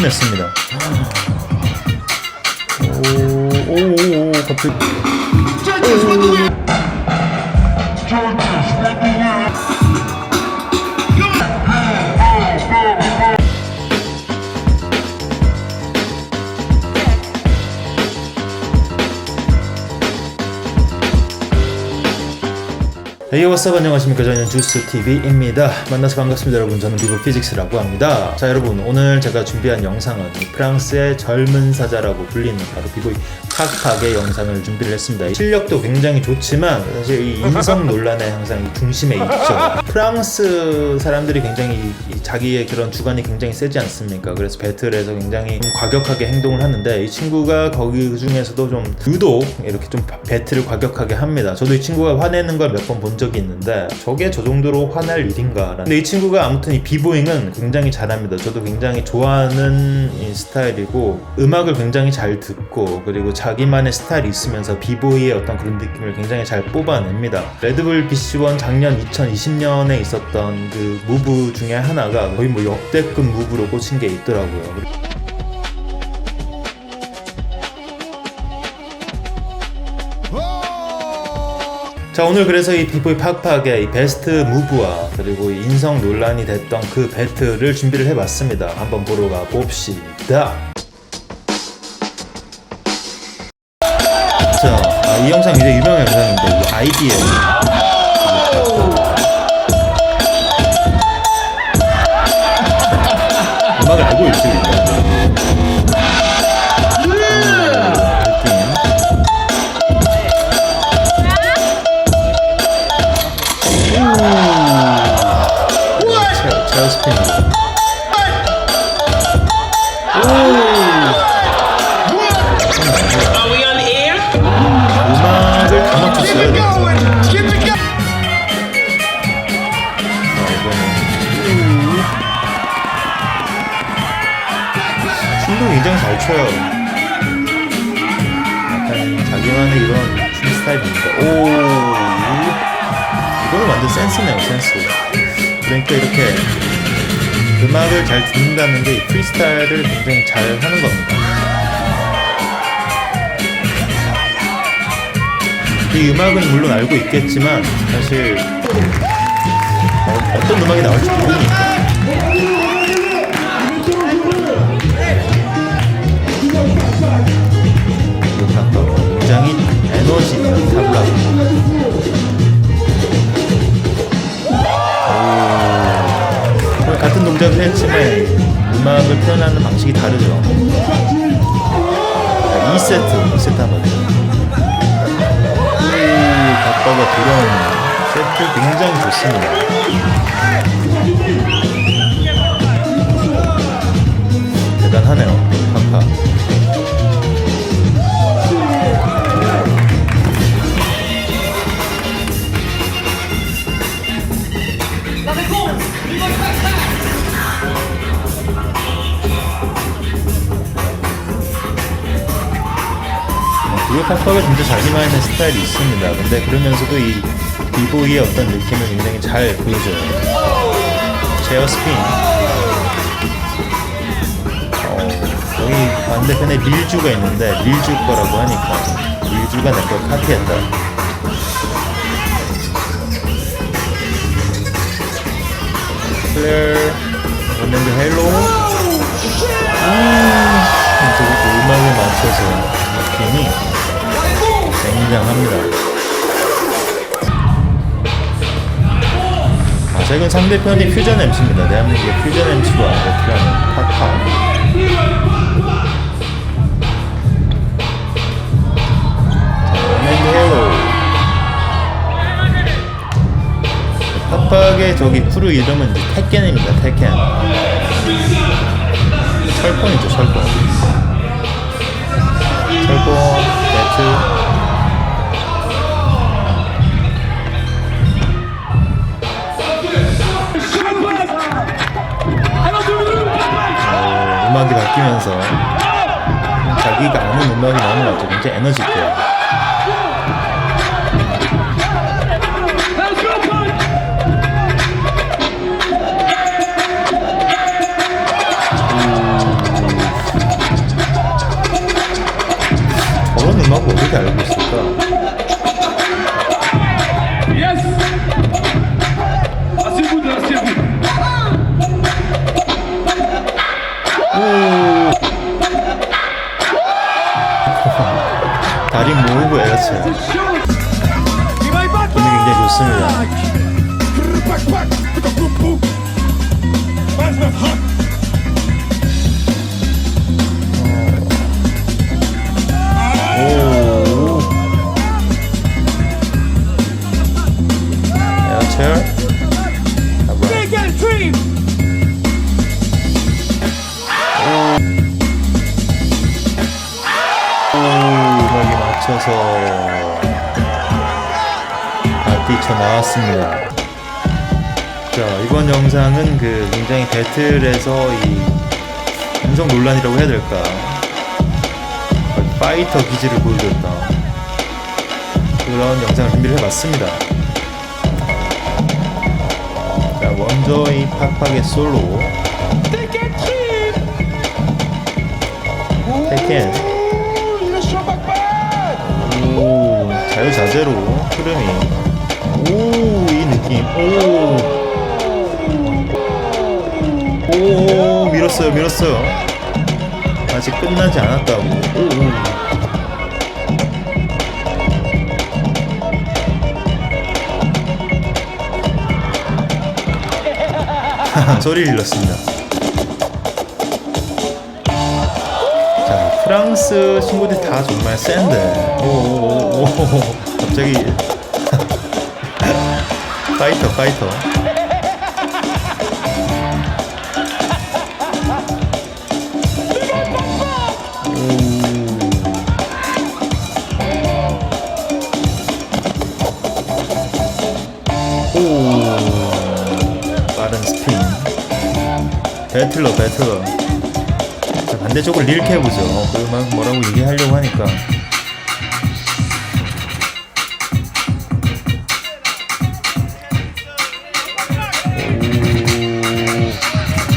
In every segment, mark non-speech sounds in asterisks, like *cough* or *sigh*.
출근했습니다. 오, 오, 오, 오 갑자기. What's up? 안녕하십니까? 저는 주스TV입니다. 만나서 반갑습니다 여러분. 저는 비보 피직스라고 합니다. 자 여러분 오늘 제가 준비한 영상은 이 프랑스의 젊은 사자라고 불리는 바로 비보이 팍팍의 영상을 준비를 했습니다. 실력도 굉장히 좋지만 사실 이 인성 논란에 항상 이 중심에 있죠. 프랑스 사람들이 굉장히 자기의 그런 주관이 굉장히 세지 않습니까? 그래서 배틀에서 굉장히 좀 과격하게 행동을 하는데 이 친구가 거기 중에서도 좀 유독 이렇게 좀 배틀을 과격하게 합니다. 저도 이 친구가 화내는 걸 몇 번본 적이 있는데 저게 저 정도로 화날 일인가 근데 이 친구가 아무튼 이 비보잉은 굉장히 잘합니다. 저도 굉장히 좋아하는 이 스타일이고 음악을 굉장히 잘 듣고 그리고 자기만의 스타일이 있으면서 비보이의 어떤 그런 느낌을 굉장히 잘 뽑아냅니다. 레드불 BC1 작년 2020년에 있었던 그 무브 중에 하나가 거의 뭐 역대급 무브로 꽂힌 게 있더라고요 자 오늘 그래서 이 비보이 팍팍의 이 베스트 무브와 그리고 이 인성 논란이 됐던 그 배틀을 준비를 해봤습니다. 한번 보러 가 봅시다. 자, 아, 이 영상 굉장히 유명한 영상인데 이 아이디에 음악을 알고 일단. 춤도 굉장히 잘 춰요. 약간 자기만의 이런 춤 스타일입니다. 오, 이거는 완전 센스네요, 센스. 그러니까 이렇게 음악을 잘 듣는다는 게이 프리스타일을 굉장히 잘 하는 겁니다. 이 음악은 물론 알고 있겠지만 사실 어, 어떤 음악이 나올지 모르니까 있는 탑블 오. 같은 동작을 했지만 음악을 표현하는 방식이 다르죠. 2세트 2세트 한번 갔다가 돌아오는 세트 굉장히 좋습니다. 그리고 파파가 진짜 자기만의 스타일이 있습니다. 근데 그러면서도 이 비보이의 어떤 느낌을 굉장히 잘 보여줘요. 제어 스핀. 어, 여기 반대편에 밀주가 있는데 밀주 거라고 하니까 밀주가 내걸 카피했다. 클레어, 원랜드 헬로. 음, 저기 또 음악에 맞춰서 느낌이 굉장합니다. 아, 최근 상대편이 퓨전 MC입니다. 대한민국의 퓨전 MC와 배틀하는 파파. 자, 헤로. 파파의 저기 크루 이름은 이제 테켄입니다. 테켄. 철권이죠, 철권. 철권, 배틀. 음악이 바뀌면서 자기가 아는 음악이 나오는 것 같죠. 굉장히 에너지 있고요. 저런 음악을 어떻게 알고 있을까? 모으고 에러쳐요. 분위 맞춰서 다 뛰쳐나왔습니다. 자, 이번 영상은 그 굉장히 배틀에서 이 엄청 논란이라고 해야 될까? 파이터 기질을 보여줬다. 그런 영상을 준비를 해봤습니다. 자, 먼저 이 팍팍의 솔로. 테켄. 자유자재로 흐름이. 오, 이 느낌. 오. 오, 밀었어요, 밀었어요. 아직 끝나지 않았다고. 오, 오. *laughs* 소리를 질렀습니다. 프랑스 친구들이 다 정말 센데. 오오오오. *laughs* 갑자기. *laughs* 파이터, 파이터. 빠른 스핀. 배틀러, 배틀러. 자, 반대쪽을 릴케 해보죠. 그막 뭐라고 얘기하려고 하니까.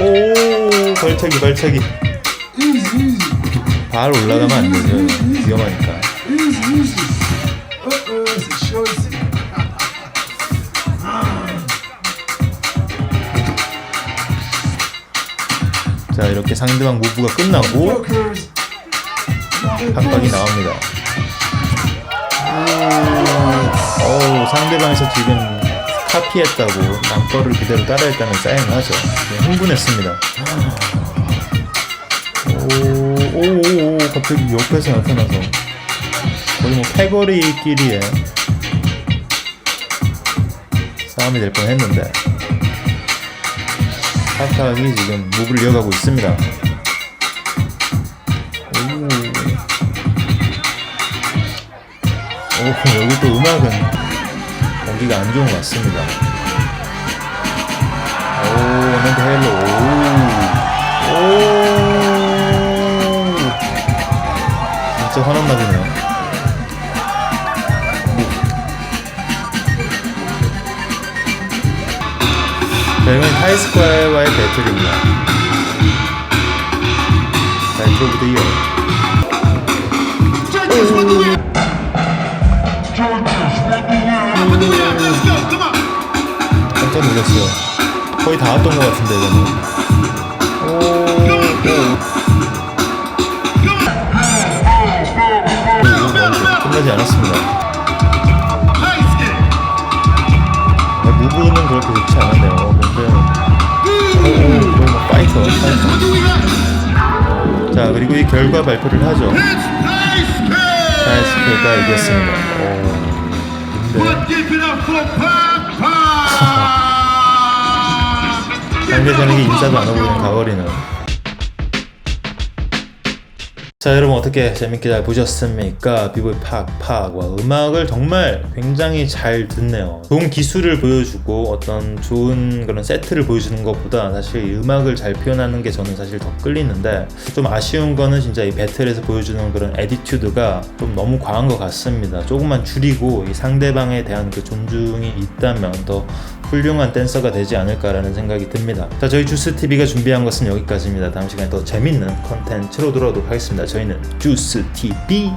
오, 오, 발차기, 발차기. 발 올라가면 안 되죠. 위험하니까. 이렇게 상대방 무브가 끝나고 팍팍이 나옵니다. 오, 상대방에서 지금 카피했다고 남 거를 그대로 따라했다는 사인을 하죠. 네, 흥분했습니다. 오, 오, 오, 오, 갑자기 옆에서 나타나서 거의 뭐 패거리끼리의 싸움이 될 뻔했는데 팍팍이 지금 무브를 이어가고 있습니다. 오. 오, 여기 또 음악은 공기가 안 좋은 것 같습니다. 오, 오늘 헬로. 나이트 오브 더 이어. 깜짝 놀랐어요. 거의 다 왔던 것 같은데, 이거는. 끝나지 않았습니다. 아, 무브는 그렇게 좋지 않았네요. 근데, 파이터, 파이터. 자, 그리고 이 결과 발표를 하죠. 타이스케가 이겼습니다. 오! 상대편에게 *laughs* 인사도 안 하고 그냥 가버리는. 자 여러분 어떻게 재밌게 잘 보셨습니까? 비보이 팍팍 와 음악을 정말 굉장히 잘 듣네요. 좋은 기술을 보여주고 어떤 좋은 그런 세트를 보여주는 것보다 사실 이 음악을 잘 표현하는 게 저는 사실 더 끌리는데 좀 아쉬운 거는 진짜 이 배틀에서 보여주는 그런 에디튜드가 좀 너무 과한 것 같습니다. 조금만 줄이고 이 상대방에 대한 그 존중이 있다면 더 훌륭한 댄서가 되지 않을까라는 생각이 듭니다. 자, 저희 주스 TV가 준비한 것은 여기까지입니다. 다음 시간에 더 재밌는 컨텐츠로 돌아오도록 하겠습니다. 저희는 주스 TV